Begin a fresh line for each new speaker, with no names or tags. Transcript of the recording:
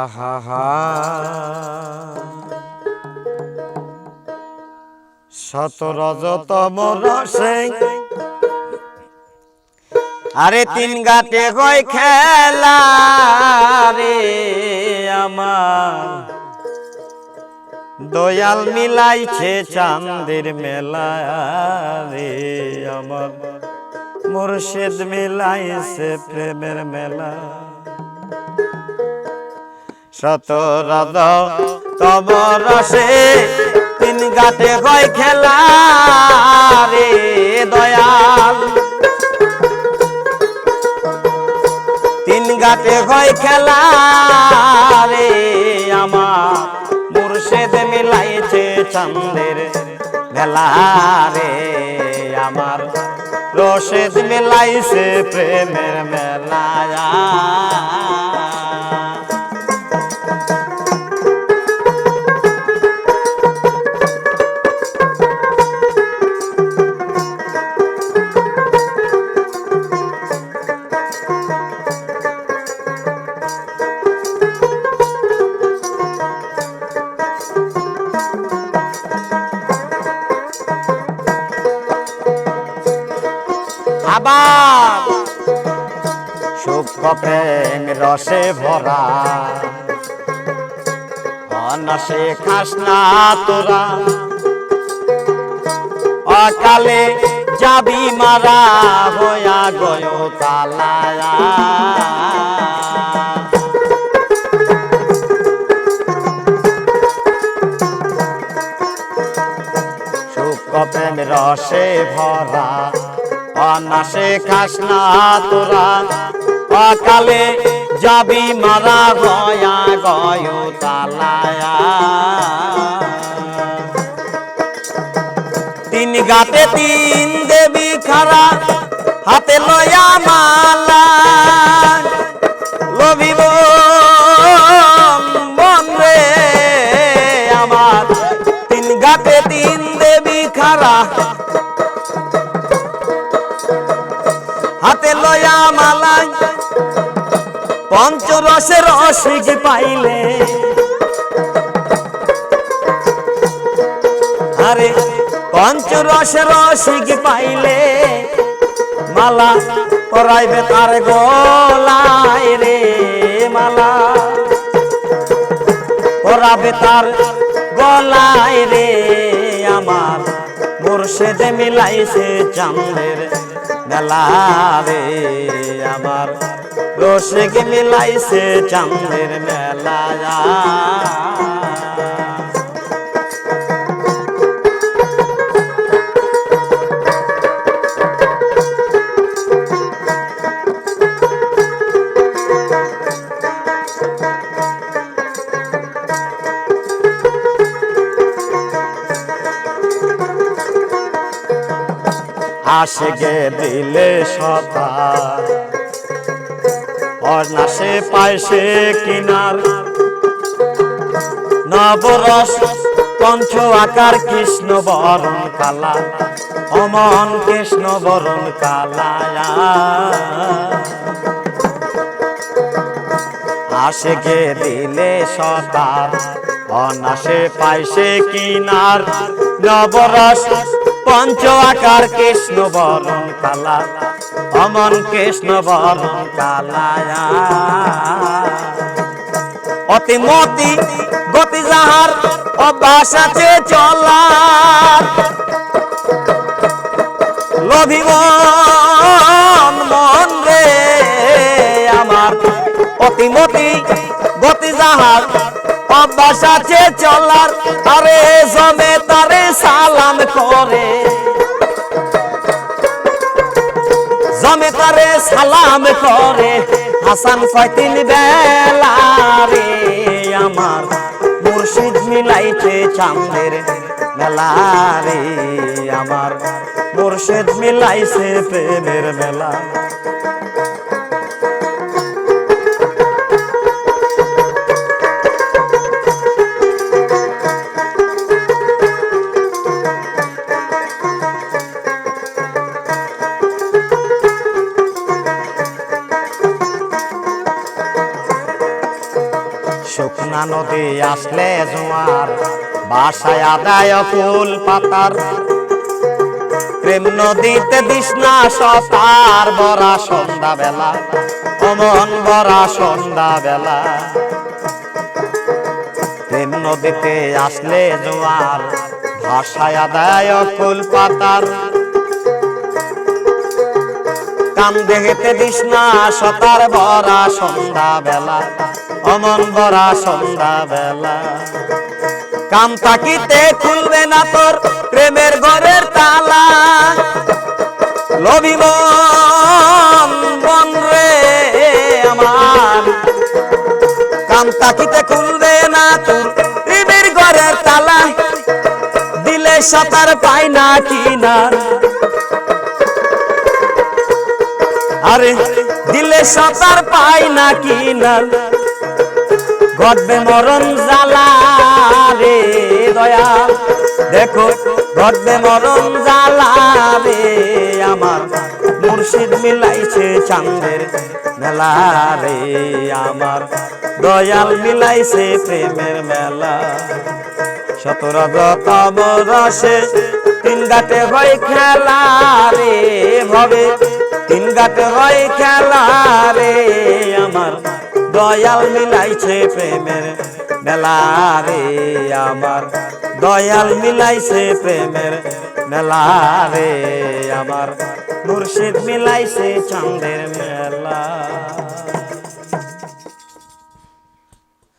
আহা হা শত রজতম রসে। আরে তিন গাতে হয় খেলা রে আমার। দয়াল মিলাইছে চাঁদের মেলা রে আমার। মুর্শিদ মিলাইছে প্রেমের মেলা। শত রদ তব রসে তিন গাতে হয় খেলা রে দয়াল। তিন গাতে হয় খেলা রে আমার মুর্শেদ মিলাইছে চন্দের মেলা রে আমার রশেদ মিলাইছে প্রেমের মেলা আবার রসে ভরা। অনসে খাস না তোরা। অকালে যাবি মারা হয়া গয় কালায়া প্রেম রসে ভরা। অনাসে খাস না তোরা। অকালে যাবি মারা গয়া গয় তালায়া। তিন গাতে তিন দেবী খারা, হাতে লয়া মালা। হাতে লয়া মালাই। পঞ্চরসের রসিক পাইলে। আরে, পঞ্চরসের রসিক পাইলে। মালা পরাইবে তার গলায় রে, মালা। পরাবে তার গলায় রে, আমার মুর্শেদে মিলাইছে চাঁদের মেলা রে আমার। রসিক মিলাইছে চাঁদের মেলা আসে গে দিলে সতার অনাসে পাইছে কিনার। নবরস পঞ্চ আকার কৃষ্ণ বরণ কালা। অমন কৃষ্ণ বরণ কালায়া। আসে গে দিলে সতার অনাসে পাইছে কিনার। নবরস পঞ্চ আকার কৃষ্ণ বরণ কালা, অমন কৃষ্ণ বরণ কালায়া। অতি মতি গতি যাহার অভ্যাস আছে চলার। লভিব আছে চলার আরে জমে তারে সালাম করে। জমে তারে সালাম করে। হাসান ফয়তিন বেলা রে আমার মুর্শিদ মিলাইছে চাঁদের মেলা রে আমার মুর্শিদ মিলাইছে প্রেমের মেলা। কৃষ্ণা নদী আসলে জোয়ার, বাসায় আদায় ফুল পাতার। প্রেম নদীতে তৃষ্ণা সতার বরা সন্ধ্যা বেলা অমন বরা সন্ধ্যা বেলা প্রেম নদীতে আসলে জোয়ার ভাষায় আদায় ফুল পাতার। কাম দেখতে তৃষ্ণা সতার বরা সন্ধ্যা বেলা অমন বরা সন্ধ্যা বেলা কাম তাকিতে খুলবে না তোর প্রেমের ঘরের তালা। লবিব রে আমার। কাম তাকিতে খুলবে না তোর প্রেমের ঘরের তালা। দিলে সাঁতার পাই না কিনা। আরে, দিলে সাঁতার পাই না কিনা। ঘটবে মরণ জ্বালা রে দয়াল দেখো, ঘটবে মরণ জ্বালা রে আমার। মুর্শিদ মিলাইছে চাঁদের মেলা রে আমার। দয়াল মিলাইছে প্রেমের মেলা। সতরতম রসে তিন গাটে হয় খেলা রে ভবে। তিন গাটে হয় খেলা রে আমার। দয়াল মিলাইছে প্রেমের মেলা রে আমার। দয়াল মিলাইছে প্রেমের মেলা রে আমার। মুর্শিদ মিলাইছে চাঁদের মেলা।